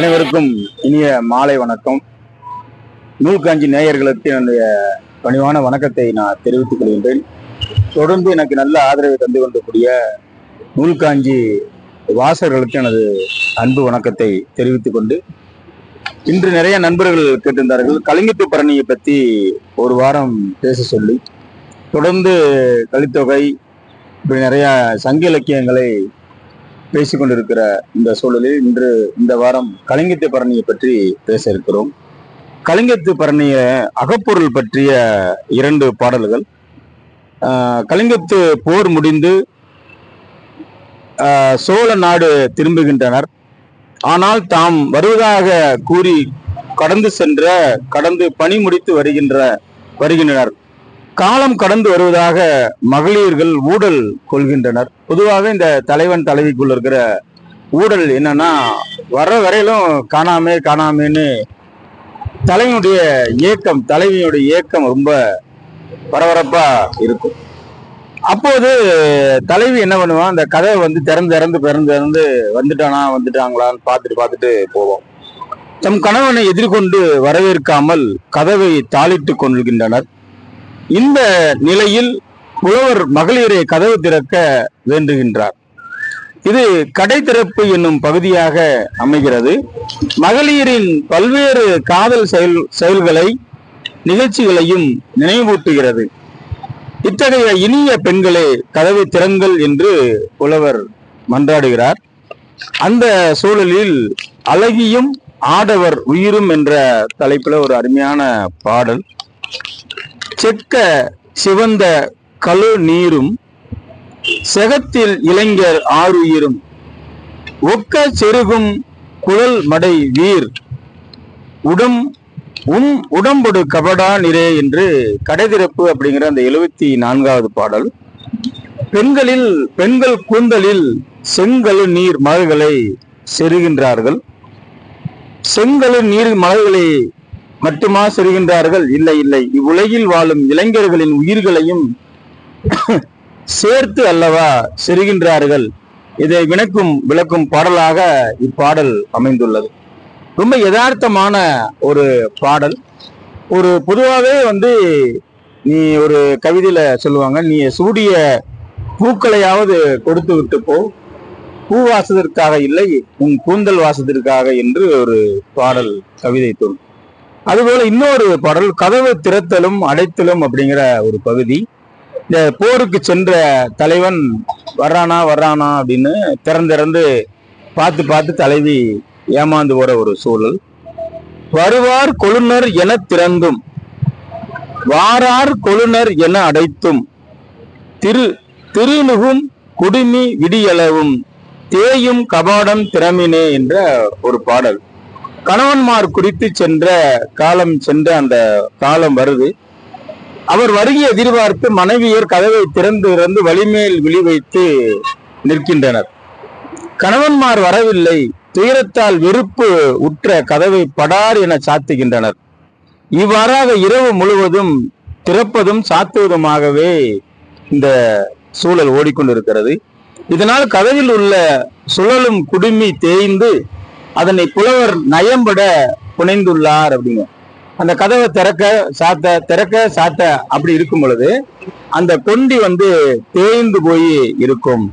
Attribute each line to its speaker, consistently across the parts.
Speaker 1: அனைவருக்கும் இனிய மாலை வணக்கம். நூல்காஞ்சி நேயர்களுக்கு என்னுடைய பணிவான வணக்கத்தை நான் தெரிவித்துக் கொள்கின்றேன். தொடர்ந்து எனக்கு நல்ல ஆதரவை தந்து கொண்டக்கூடிய நூல்காஞ்சி வாசகர்களுக்கு எனது அன்பு வணக்கத்தை தெரிவித்துக் கொண்டு இன்று நிறைய நண்பர்கள் கேட்டிருந்தார்கள். கலிங்கத்து பரணியை பற்றி ஒரு வாரம் பேச சொல்லி தொடர்ந்து கலித்தொகை இப்படி நிறைய சங்க இலக்கியங்களை பேசிக்கொண்டிருக்கிற இந்த சூழலில் இன்று இந்த வாரம் கலிங்கத்து பரணியை பற்றி பேச இருக்கிறோம். கலிங்கத்து பரணிய அகப்பொருள் பற்றிய இரண்டு பாடல்கள். கலிங்கத்து போர் முடிந்து சோழ நாடு திரும்புகின்றனர். ஆனால் தாம் வருவதாக கூறி கடந்து சென்ற கடந்து பணி முடித்து வருகின்ற வருகின்றனர். காலம் கடந்து வருவதாக மகளிர்கள் ஊடல் கொள்கின்றனர். பொதுவாக இந்த தலைவன் தலைவிக்குள்ள இருக்கிற ஊடல் என்னன்னா வர்ற வரையிலும் காணாமே காணாமேன்னு தலைவனுடைய இயக்கம் தலைவியுடைய இயக்கம் ரொம்ப பரபரப்பா இருக்கும். அப்போது தலைவி என்ன பண்ணுவான் அந்த கதவை வந்து திறந்து திறந்து பிறந்து திறந்து வந்துட்டானா வந்துட்டாங்களான்னு பார்த்துட்டு பார்த்துட்டு போவோம். தம் கணவனை எதிர்கொண்டு வரவேற்காமல் கதவை தாளிட்டு கொள்கின்றனர். இந்த நிலையில் புலவர் மகளிரை கதவு திறக்க வேண்டுகின்றார். இது கடை திறப்பு என்னும் பகுதியாக அமைகிறது. மகளிரின் பல்வேறு காதல் செயல் செயல்களை நிகழ்ச்சிகளையும் நினைவூட்டுகிறது. இத்தகைய இனிய பெண்களே கதவை திறங்கள் என்று புலவர் மன்றாடுகிறார். அந்த சூழலில் அழகியும் ஆடவர் உயிரும் என்ற தலைப்பில் ஒரு அருமையான பாடல். செக்க சிவந்த கழு நீரும் செகத்தில் இளைஞர் ஆறுயிரும். ஒக்க செருகும் குழல் மடை வீர். உடம் உம் உடம்பொடு கபடா நிறே என்று கடைதிறப்பு அப்படிங்கிற அந்த எழுபத்தி நான்காவது பாடல். பெண்களில் பெண்கள் கூந்தலில் செங்கழு நீர் மலர்களை செருகின்றார்கள். செங்கழு நீர் மலர்களை மட்டுமா செருகின்றார்கள் இல்லை இல்லை. இவ்வுலகில் வாழும் இளைஞர்களின் உயிர்களையும் சேர்த்து அல்லவா செருகின்றார்கள் இதை விளக்கும் விளக்கும் பாடலாக இப்பாடல் அமைந்துள்ளது. ரொம்ப யதார்த்தமான ஒரு பாடல். ஒரு பொதுவாகவே வந்து நீ ஒரு கவிதையில சொல்லுவாங்க நீ சூடிய பூக்களையாவது கொடுத்து விட்டு போ. பூ வாசத்திற்காக இல்லை உன் கூந்தல் வாசத்திற்காக என்று ஒரு பாடல் கவிதை தோணும் அதுபோல இன்னொரு பாடல் கதவு திறத்தலும் அடைத்தலும் அப்படிங்கிற ஒரு பகுதி. இந்த போருக்கு சென்ற தலைவன் வர்றானா வர்றானா அப்படின்னு திறந்திறந்து பார்த்து பார்த்து தலைவி ஏமாந்து போற ஒரு சூழல். வருவார் கொழுனர் என திறந்தும் வாரார் கொழுனர் என அடைத்தும் திரு திருநுகும் குடுமி விடியளவும் தேயும் கபாடம் திறமினே என்ற ஒரு பாடல். கணவன்மார் குறித்து சென்ற காலம் சென்ற அந்த காலம் வருது. அவர் வருகை எதிர்பார்த்து மனைவியர் கதவை திறந்து திறந்து வலிமேல் விழி வைத்து நிற்கின்றனர். கணவன்மார் வரவில்லை. துயரத்தால் வெறுப்பு உற்ற கதவை படார் என சாத்துகின்றனர். இவ்வாறாக இரவு முழுவதும் திறப்பதும் சாத்துவதுமாகவே இந்த சூழல் ஓடிக்கொண்டிருக்கிறது. இதனால் கதவில் உள்ள சுழலும் குடுமி தேய்ந்து அதனை புலவர் நயம்பட புனைந்துள்ளார் அப்படிங்க. அந்த கதவை திறக்க சாத்த திறக்க சாத்த அப்படி இருக்கும் பொழுது அந்த கொண்டி வந்து தேய்ந்து போய் இருக்கும்.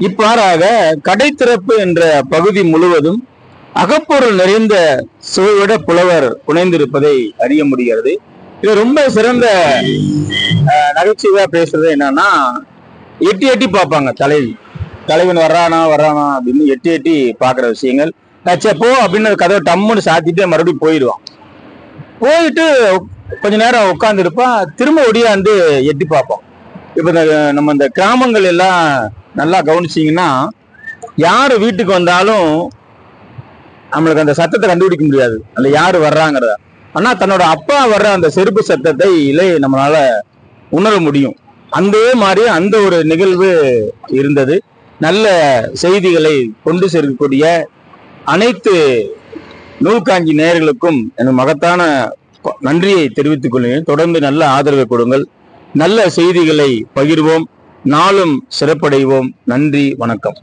Speaker 1: இவ்வாறாக கடை திறப்பு என்ற பகுதி முழுவதும் அகப்பொருள் நிறைந்த சுவைவிட புலவர் புனைந்திருப்பதை அறிய முடிகிறது. இது ரொம்ப சிறந்த அஹ், நகைச்சுவையா பேசுறது என்னன்னா எட்டி எட்டி பார்ப்பாங்க தலைவி. தலைவன் வர்றானா வர்றானா அப்படின்னு எட்டி எட்டி பார்க்குற விஷயங்கள். நச்சப்போ அப்படின்னு கதவை டம்முன்னு சாத்திட்டு மறுபடியும் போயிடுவான். போயிட்டு கொஞ்ச நேரம் உட்காந்துருப்பான் திரும்ப ஒடியாந்து எட்டி பார்ப்போம் இப்போ இந்த நம்ம இந்த கிராமங்கள் எல்லாம் நல்லா கவனிச்சிங்கன்னா யார் வீட்டுக்கு வந்தாலும் நம்மளுக்கு அந்த சத்தத்தை கண்டுபிடிக்க முடியாது. அந்த யார் வர்றாங்கிறத. ஆனால் தன்னோட அப்பா வர்ற அந்த செருப்பு சத்தத்தை இல்லை நம்மளால உணர முடியும். அந்த மாதிரி அந்த ஒரு நிகழ்வு இருந்தது. நல்ல செய்திகளை கொண்டு சேர்க்கக்கூடிய அனைத்து நூல்காஞ்சி நேயர்களுக்கும் எனது மகத்தான நன்றியை தெரிவித்துக் கொள்கிறேன். தொடர்ந்து நல்ல ஆதரவை கொடுங்கள். நல்ல செய்திகளை பகிர்வோம். நாளும் சிறப்படைவோம். நன்றி வணக்கம்.